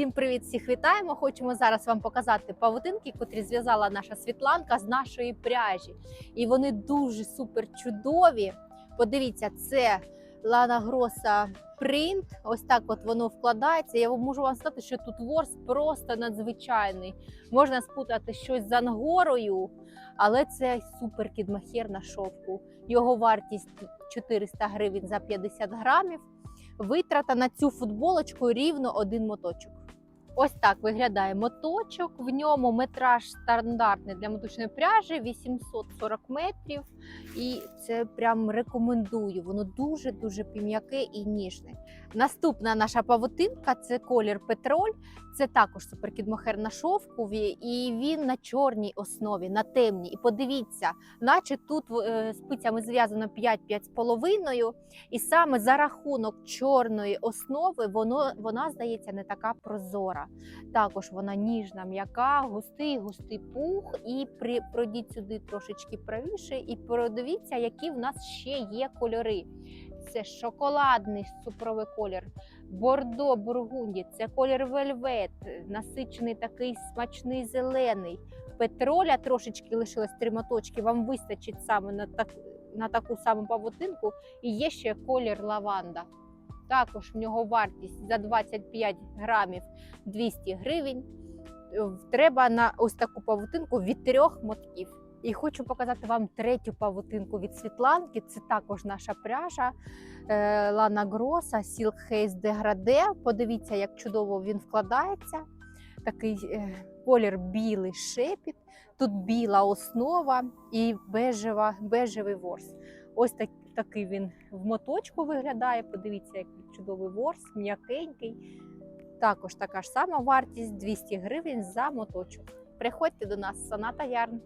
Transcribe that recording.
Всім привіт, всіх вітаємо! Хочемо зараз вам показати павутинки, котрі зв'язала наша Світланка з нашої пряжі. І вони дуже супер чудові. Подивіться, це Лана Гроса принт. Ось так от воно вкладається. Я можу вам сказати, що тут ворс просто надзвичайний. Можна спутати щось з ангорою, але це супер кідмахер на шовку. Його вартість 400 гривень за 50 грамів. Витрата на цю футболочку рівно один моточок. Ось так виглядає моточок. В ньому метраж стандартний для моточної пряжі 840 метрів. І це прям рекомендую. Воно дуже дуже м'яке і ніжне. Наступна наша павутинка це колір Петроль. Це також суперкідмохер на шовкові, і він на чорній основі, на темній. І подивіться, наче тут е, спицями зв'язано 5-5,5. І саме за рахунок чорної основи воно, вона здається не така прозора. Також вона ніжна, м'яка, густий, густий пух. І при, пройдіть сюди трошечки правіше, і подивіться, які в нас ще є кольори. Це шоколадний цукровий колір, бордо, бургунді, це колір вельвет, насичений такий смачний зелений. Петроля трошечки лишилось три моточки. Вам вистачить саме на так на таку саму павутинку. І є ще колір лаванда. Також в нього вартість за 25 грамів 200 гривень. Е, Треба на ось таку павутинку від трьох мотків. І хочу показати вам третю павутинку від Світланки. Це також наша пряжа е, Лана Гроса Silk Haze Degradé. Подивіться, як чудово він вкладається. Такий е, колір білий шепіт. Тут біла основа і бежева, бежевий ворс. Ось так, такий він в моточку виглядає. Подивіться, який чудовий ворс, м'якенький. Також така ж сама вартість 200 гривень за моточок. Приходьте до нас, Соната Ярн.